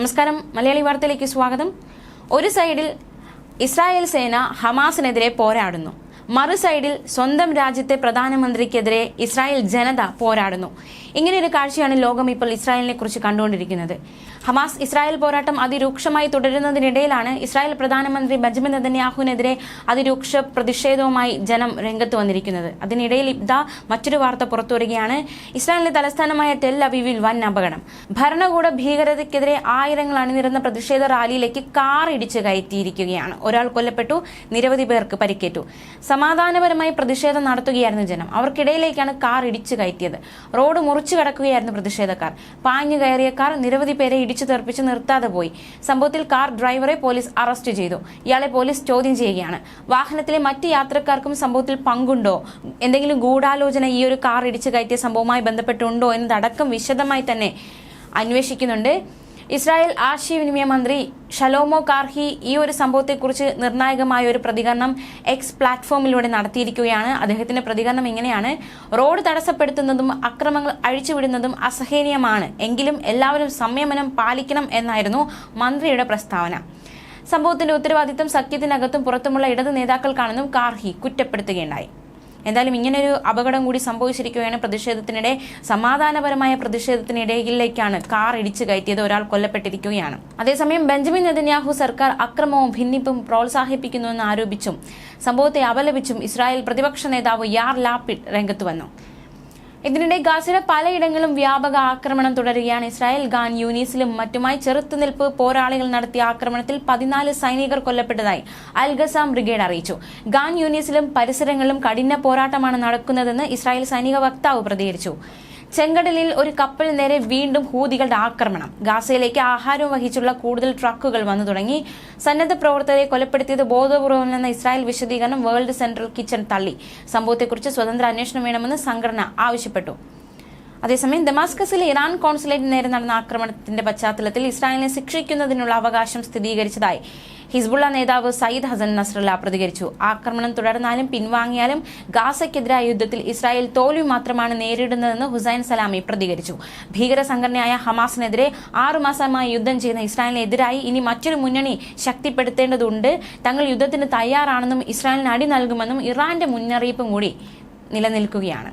നമസ്കാരം. മലയാളി വാർത്തയിലേക്ക് സ്വാഗതം. ഒരു സൈഡിൽ ഇസ്രായേൽ സേന ഹമാസിനെതിരെ പോരാടുന്നു. മറു സൈഡിൽ സ്വന്തം രാജ്യത്തെ പ്രധാനമന്ത്രിക്കെതിരെ ഇസ്രായേൽ ജനത പോരാടുന്നു. ഇങ്ങനെ ഒരു കാഴ്ചയാണ് ലോകം ഇപ്പോൾ ഇസ്രായേലിനെ കുറിച്ച് കണ്ടുകൊണ്ടിരിക്കുന്നത്. ഹമാസ് ഇസ്രായേൽ പോരാട്ടം അതിരൂക്ഷമായി തുടരുന്നതിനിടയിലാണ് ഇസ്രായേൽ പ്രധാനമന്ത്രി ബെഞ്ചമിൻ നെതന്യാഹുവിനെതിരെ അതിരൂക്ഷ പ്രതിഷേധവുമായി ജനം രംഗത്ത് വന്നിരിക്കുന്നത്. അതിനിടയിൽ ഇബ്ദ മറ്റൊരു വാർത്ത പുറത്തുവരികയാണ്. ഇസ്രായേലിന്റെ തലസ്ഥാനമായ ടെൽ അവീവിൽ വൻ അപകടം. ഭരണകൂട ഭീകരതയ്ക്കെതിരെ ആയിരങ്ങൾ അണിനിരുന്ന പ്രതിഷേധ റാലിയിലേക്ക് കാർ ഇടിച്ച് കയറ്റിയിരിക്കുകയാണ്. ഒരാൾ കൊല്ലപ്പെട്ടു നിരവധി പേർക്ക് പരിക്കേറ്റു. സമാധാനപരമായി പ്രതിഷേധം നടത്തുകയായിരുന്നു ജനം. അവർക്കിടയിലേക്കാണ് കാർ ഇടിച്ചു കയറ്റിയത്. റോഡ് മുറിച്ചു കടക്കുകയായിരുന്നു പ്രതിഷേധക്കാർ. പാഞ്ഞു കയറിയ കാർ നിരവധി പേരെ ഇടിച്ചു തെറിപ്പിച്ച് നിർത്താതെ പോയി. സംഭവത്തിൽ കാർ ഡ്രൈവറെ പോലീസ് അറസ്റ്റ് ചെയ്തു. ഇയാളെ പോലീസ് ചോദ്യം ചെയ്യുകയാണ്. വാഹനത്തിലെ മറ്റ് യാത്രക്കാർക്കും സംഭവത്തിൽ പങ്കുണ്ടോ? എന്തെങ്കിലും ഗൂഢാലോചന ഈ ഒരു കാർ ഇടിച്ചു കയറ്റിയ സംഭവവുമായി ബന്ധപ്പെട്ടുണ്ടോ എന്നതടക്കം വിശദമായി തന്നെ അന്വേഷിക്കുന്നുണ്ട്. ഇസ്രായേൽ ആശയവിനിമയ മന്ത്രി ഷലോമോ കാർഹി ഈ ഒരു സംഭവത്തെക്കുറിച്ച് നിർണായകമായ ഒരു പ്രതികരണം എക്സ് പ്ലാറ്റ്ഫോമിലൂടെ നടത്തിയിരിക്കുകയാണ്. അദ്ദേഹത്തിന്റെ പ്രതികരണം ഇങ്ങനെയാണ്. റോഡ് തടസ്സപ്പെടുത്തുന്നതും അക്രമങ്ങൾ അഴിച്ചുവിടുന്നതും അസഹനീയമാണ്. എങ്കിലും എല്ലാവരും സംയമനം പാലിക്കണം എന്നായിരുന്നു മന്ത്രിയുടെ പ്രസ്താവന. സംഭവത്തിന്റെ ഉത്തരവാദിത്തം സഖ്യത്തിനകത്തും പുറത്തുമുള്ള ഇടത് നേതാക്കൾക്കാണെന്നും കാർഹി കുറ്റപ്പെടുത്തുകയുണ്ടായി. എന്തായാലും ഇങ്ങനൊരു അപകടം കൂടി സംഭവിച്ചിരിക്കുകയാണ് പ്രതിഷേധത്തിനിടെ. സമാധാനപരമായ പ്രതിഷേധത്തിനിടയിലേക്കാണ് കാർ ഇടിച്ചു കയറ്റിയത്. ഒരാൾ കൊല്ലപ്പെട്ടിരിക്കുകയാണ്. അതേസമയം ബെഞ്ചമിൻ നെതന്യാഹു സർക്കാർ അക്രമവും ഭിന്നിപ്പും പ്രോത്സാഹിപ്പിക്കുന്നുവെന്ന് ആരോപിച്ചും സംഭവത്തെ അപലപിച്ചും ഇസ്രായേൽ പ്രതിപക്ഷ നേതാവ് യാർ ലാപ്പിഡ് രംഗത്ത് വന്നു. ഇതിനിടെ ഗാസയുടെ പലയിടങ്ങളിലും വ്യാപക ആക്രമണം തുടരുകയാണ്. ഇസ്രായേൽ ഗാൻ യൂനീസിലും മറ്റുമായി ചെറുത്തുനിൽപ്പ് പോരാളികൾ നടത്തിയ ആക്രമണത്തിൽ പതിനാല് സൈനികർ കൊല്ലപ്പെട്ടതായി അൽഗസാം ബ്രിഗേഡ് അറിയിച്ചു. ഗാൻ യൂനീസിലും പരിസരങ്ങളിലും കഠിന പോരാട്ടമാണ് നടക്കുന്നതെന്ന് ഇസ്രായേൽ സൈനിക വക്താവ് പ്രതികരിച്ചു. ചെങ്കടലിൽ ഒരു കപ്പൽ നേരെ വീണ്ടും ഹൂതികളുടെ ആക്രമണം. ഗാസയിലേക്ക് ആഹാരം വഹിച്ചുള്ള കൂടുതൽ ട്രക്കുകൾ വന്നു തുടങ്ങി. സന്നദ്ധ പ്രവർത്തകരെ കൊലപ്പെടുത്തിയത് ബോധപൂർവമെന്ന ഇസ്രായേൽ വിശദീകരണം വേൾഡ് സെൻട്രൽ കിച്ചൺ തള്ളി. സംഭവത്തെക്കുറിച്ച് സ്വതന്ത്ര അന്വേഷണം വേണമെന്ന് സംഘടന ആവശ്യപ്പെട്ടു. അതേസമയം ദമാസ്കസിലെ ഇറാൻ കോൺസുലേറ്റിന് നേരെ നടന്ന ആക്രമണത്തിന്റെ പശ്ചാത്തലത്തിൽ ഇസ്രായേലിനെ ശിക്ഷിക്കുന്നതിനുള്ള അവകാശം സ്ഥിരീകരിച്ചതായി ഹിസ്ബുള്ള നേതാവ് സയ്യിദ് ഹസൻ നസ്രല്ല പ്രതികരിച്ചു. ആക്രമണം തുടർന്നാലും പിൻവാങ്ങിയാലും ഗാസയ്ക്കെതിരായ യുദ്ധത്തിൽ ഇസ്രായേൽ തോൽവി മാത്രമാണ് നേരിടുന്നതെന്ന് ഹുസൈൻ സലാമി പ്രതികരിച്ചു. ഭീകര സംഘടനയായ ഹമാസിനെതിരെ ആറുമാസമായി യുദ്ധം ചെയ്യുന്ന ഇസ്രായേലിനെതിരായി ഇനി മറ്റൊരു മുന്നണി ശക്തിപ്പെടുത്തേണ്ടതുണ്ട്. തങ്ങൾ യുദ്ധത്തിന് തയ്യാറാണെന്നും ഇസ്രായേലിന് അടി നൽകുമെന്നും ഇറാന്റെ മുന്നറിയിപ്പും കൂടി നിലനിൽക്കുകയാണ്.